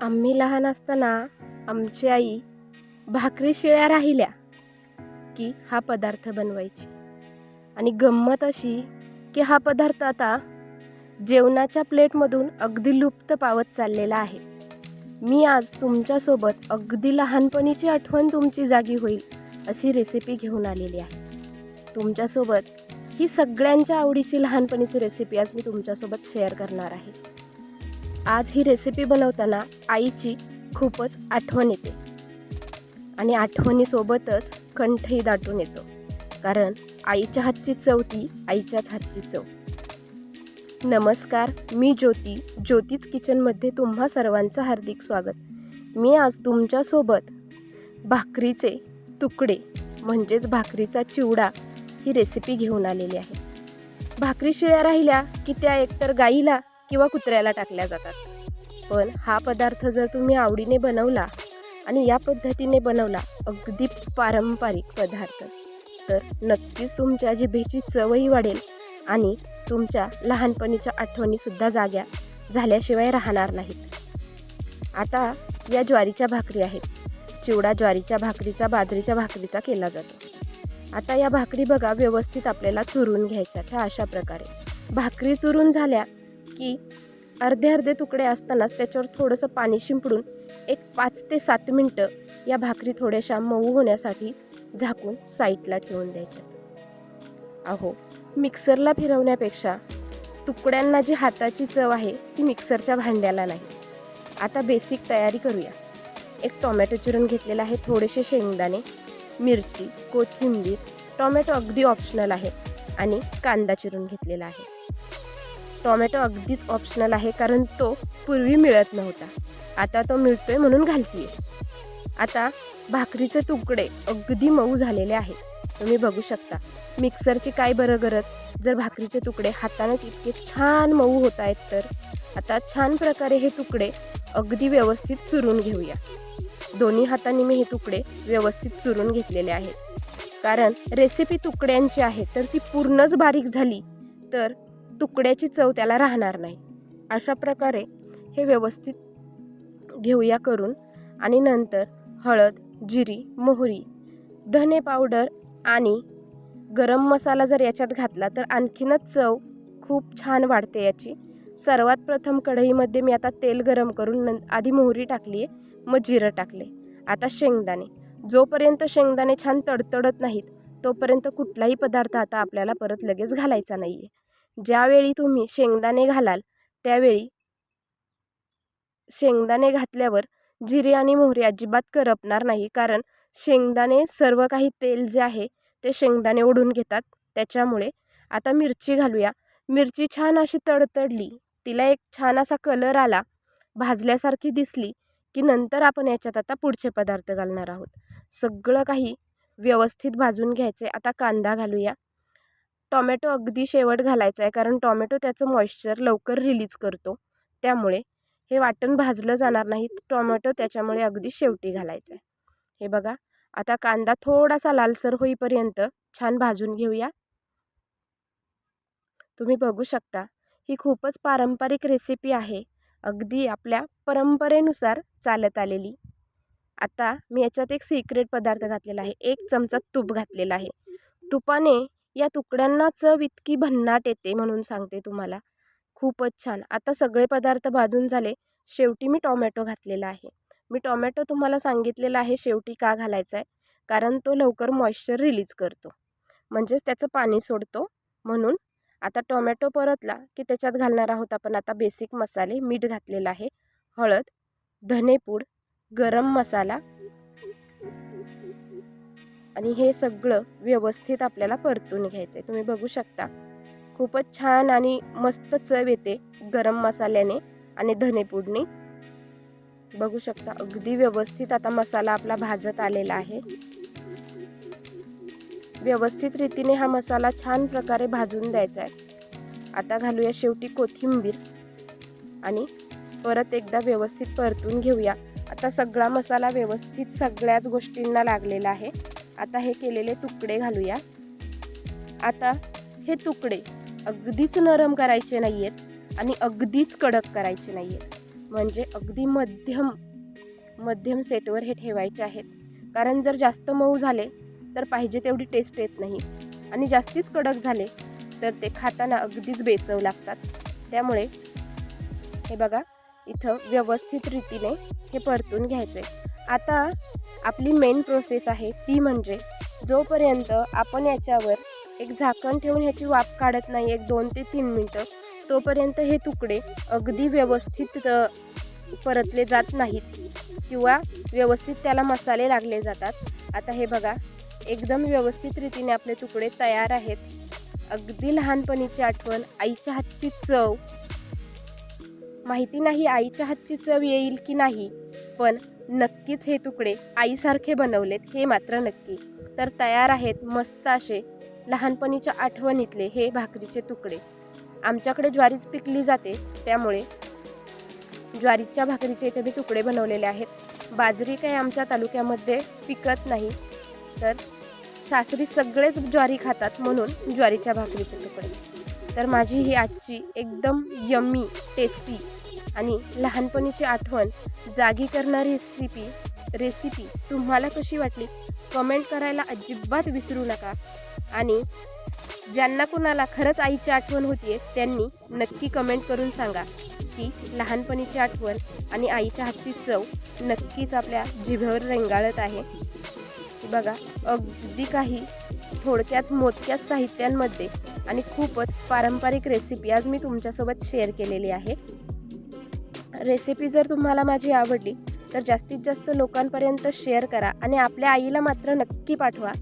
आम्ही लहान असताना आमची आई भाकरी शिळ्या राहिल्या की हा पदार्थ बनवायची. आणि गंमत अशी की हा पदार्थ आता जेवणाच्या प्लेटमधून अगदी लुप्त पावत चाललेला आहे. मी आज तुमच्यासोबत अगदी लहानपणीची आठवण तुमची जागी होईल अशी रेसिपी घेऊन आलेली आहे. तुमच्यासोबत ही सगळ्यांच्या आवडीची लहानपणीची रेसिपी आज मी तुमच्यासोबत शेअर करणार आहे. आज ही रेसिपी बनवताना आईची खूपच आठवण येते. आणि आठवणीसोबतच कंठही दाटून येतो. कारण आईच्या हातची चव ती आईच्याच हातची चव. नमस्कार मी ज्योती. ज्योतीच किचनमध्ये तुम्हा सर्वांचं हार्दिक स्वागत. मी आज तुमच्यासोबत भाकरीचे तुकडे म्हणजेच भाकरीचा चिवडा ही रेसिपी घेऊन आलेली आहे. भाकरी शिळ्या राहिल्या की त्या एकतर गाईला किंवा कुत्र्याला टाकल्या जातात. पण हा पदार्थ जर तुम्ही आवडीने बनवला आणि या पद्धतीने बनवला अगदी पारंपरिक पदार्थ तर नक्कीच तुमच्या जिभेची चवही वाढेल आणि तुमच्या लहानपणीच्या आठवणीसुद्धा जाग्या झाल्याशिवाय राहणार नाहीत. आता या ज्वारीच्या भाकरी आहेत. चिवडा ज्वारीच्या भाकरीचा बाजरीच्या भाकरीचा केला जातो. आता या भाकरी बघा व्यवस्थित आपल्याला चुरून घ्यायच्या ह्या अशा प्रकारे. भाकरी चुरून झाल्या की अर्धे अर्धे तुकडे असतानाच त्याच्यावर थोडंसं पाणी शिंपडून एक पाच ते सात मिनटं या भाकरी थोड्याशा मऊ होण्यासाठी झाकून साईडला ठेवून द्यायच्या. अहो मिक्सरला फिरवण्यापेक्षा तुकड्यांना जी हाताची चव आहे ती मिक्सरच्या भांड्याला नाही. आता बेसिक तयारी करूया. एक टोमॅटो चिरून घेतलेला आहे थोडेसे शेंगदाणे मिरची कोथिंबीर टोमॅटो अगदी ऑप्शनल आहे आणि कांदा चिरून घेतलेला आहे. टोमॅटो अगदीच ऑप्शनल आहे कारण तो पूर्वी मिळत नव्हता. आता तो मिळतोय म्हणून घालतीये. आता भाकरीचे तुकडे अगदी मऊ झालेले आहेत तुम्ही बघू शकता मिक्सरची काय बरं गरज? जर भाकरीचे तुकडे हातानेच इतके छान मऊ होत आहेत तर? आता छान प्रकारे हे तुकडे अगदी व्यवस्थित चुरून घेऊया. दोन्ही हाताने मी हे तुकडे व्यवस्थित चुरून घेतलेले आहेत कारण रेसिपी तुकड्यांची आहे तर ती पूर्णच बारीक झाली. तर तुकड्याची चव त्याला राहणार नाही. अशा प्रकारे हे व्यवस्थित घेऊया करून आणि नंतर हळद जिरी मोहरी धने पावडर आणि गरम मसाला जर याच्यात घातला तर आणखीनच चव खूप छान वाढते याची. सर्वात प्रथम कढईमध्ये मी आता तेल गरम करून नं आधी मोहरी टाकली आहे मग जिरं टाकले. आता शेंगदाणे. जोपर्यंत शेंगदाणे छान तडतडत नाहीत तोपर्यंत कुठलाही पदार्थ आता आपल्याला परत लगेच घालायचा नाही आहे ज्यावेळी तुम्ही शेंगदाणे घालाल त्यावेळी शेंगदाणे घातल्यावर जिरे आणि मोहरी अजिबात करपणार नाही. कारण शेंगदाणे सर्व काही तेल जे आहे ते शेंगदाणे ओढून घेतात. त्याच्यामुळे आता मिरची घालूया. मिरची छान अशी तडतडली. तिला एक छान असा कलर आला भाजल्यासारखी दिसली की नंतर आपण याच्यात आता पुढचे पदार्थ घालणार आहोत. सगळं काही व्यवस्थित भाजून घ्यायचे आता कांदा घालूया. टॉमॅटो अगदी शेवट घालायचा आहे कारण टॉमॅटो त्याचं मॉइश्चर लवकर रिलीज करतो. त्यामुळे हे वाटण भाजलं जाणार नाही टॉमॅटो त्याच्यामुळे अगदी शेवटी घालायचं आहे. हे बघा आता कांदा थोडासा लालसर होईपर्यंत छान भाजून घेऊया. तुम्ही बघू शकता ही खूपच पारंपरिक रेसिपी आहे. अगदी आपल्या परंपरेनुसार चालत आलेली. आता मी याच्यात एक सिक्रेट पदार्थ घातलेला आहे. एक चमचा तूप घातलेला आहे. तुपाने या तुकड्यांना चव इतकी भन्नाट येते म्हणून सांगते तुम्हाला. खूपच छान. आता सगळे पदार्थ भाजून झाले. शेवटी मी टॉमॅटो घातलेला आहे. मी टॉमॅटो तुम्हाला सांगितलेला आहे शेवटी का घालायचा आहे कारण तो लवकर मॉइश्चर रिलीज करतो. म्हणजेच त्याचं पाणी सोडतो. म्हणून आता टोमॅटो परतला की त्याच्यात घालणार आहोत आपण. आता बेसिक मसाले मीठ घातलेलं आहे हळद धनेपूड गरम मसाला आणि हे सगळं व्यवस्थित आपल्याला परतून घ्यायचं आहे तुम्ही बघू शकता. खूपच छान आणि मस्त चव येते गरम मसाल्याने आणि धनेपूडने बघू शकता अगदी व्यवस्थित आता मसाला आपला भाजत आलेला आहे. व्यवस्थित रीतीने हा मसाला छान प्रकारे भाजून द्यायचा आहे. आता घालूया शेवटी कोथिंबीर. आणि परत एकदा व्यवस्थित परतून घेऊया. आता सगळा मसाला व्यवस्थित सगळ्याच गोष्टींना लागलेला आहे. आता हे केलेले तुकडे घालूया. आता हे तुकडे अगदीच नरम करायचे नाही आहेत आणि अगदीच कडक करायचे नाही आहेत म्हणजे अगदी मध्यम मध्यम सेटवर हे ठेवायचे आहेत. कारण जर जास्त मऊ झाले तर पाहिजे तेवढी टेस्ट येत नाही. आणि जास्तीच कडक झाले तर ते खाताना अगदीच बेचव लागतात. त्यामुळे हे बघा इथं व्यवस्थित रीतीने हे परतून घ्यायचे आता आपली मेन प्रोसेस आहे ती म्हणजे जोपर्यंत आपण याच्यावर एक झाकण ठेवून ह्याची वाफ काढत नाही एक दोन ते तीन मिनटं तोपर्यंत हे तुकडे अगदी व्यवस्थित परतले जात नाहीत किंवा व्यवस्थित त्याला मसाले लागले जातात. आता हे बघा एकदम व्यवस्थित रीतीने आपले तुकडे तयार आहेत. अगदी लहानपणीची आठवण आईच्या हातची चव. माहिती नाही आईच्या हातची चव येईल की नाही पण नक्कीच हे तुकडे आईसारखे बनवलेत हे मात्र नक्की. तर तयार आहेत मस्त असे लहानपणीच्या आठवणीतले हे भाकरीचे तुकडे. आमच्याकडे ज्वारीच पिकली जाते त्यामुळे ज्वारीच्या भाकरीचे इथे मी तुकडे बनवलेले आहेत. बाजरी काही आमच्या तालुक्यामध्ये पिकत नाही तर सासरी सगळेच ज्वारी खातात म्हणून ज्वारीच्या भाकरीचे तुकडे. तर माझी ही आजची एकदम यम्मी टेस्टी आणि लहानपणीची आठवण जागी करणारी रेसिपी रेसिपी तुम्हाला कशी वाटली? कमेंट करायला अजिबात विसरू नका. आणि ज्यांना कुणाला खरंच आईची आठवण होती त्यांनी नक्की कमेंट करून सांगा की लहानपणीची आठवण आणि आईच्या हातची चव नक्कीच आपल्या जिभेवर रेंगाळत आहे. बघा अगदी काही थोडक्याच मोजक्याच साहित्यांमध्ये आणि खूपच पारंपरिक रेसिपी आज मी तुमच्यासोबत शेअर केलेली आहे. रेसिपी जर तुम्हाला माझी आवडली तर जास्तीत जास्त लोकांपर्यंत शेअर करा आणि आपल्या आईला मात्र नक्की पाठवा.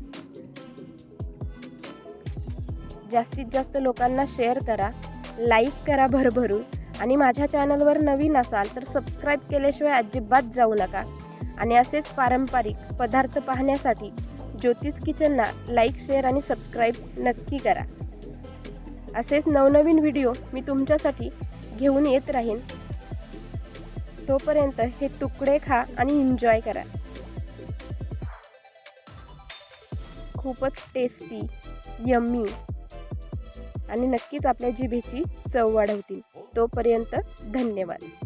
जास्तीत जास्त लोकांना शेअर करा लाईक करा भरभरून आणि माझ्या चॅनलवर नवीन असाल तर सबस्क्राईब केल्याशिवाय अजिबात जाऊ नका. आणि असेच पारंपरिक पदार्थ पाहण्यासाठी ज्योतिष किचनला लाईक शेअर आणि सबस्क्राईब नक्की करा. असेच नवनवीन व्हिडिओ मी तुमच्यासाठी घेऊन येत राहीन. तोपर्यंत हे तुकडे खा आणि एन्जॉय करा. खूपच टेस्टी यम्मी आणि नक्कीच आपल्या जिभेची चव वाढवतील. तोपर्यंत धन्यवाद.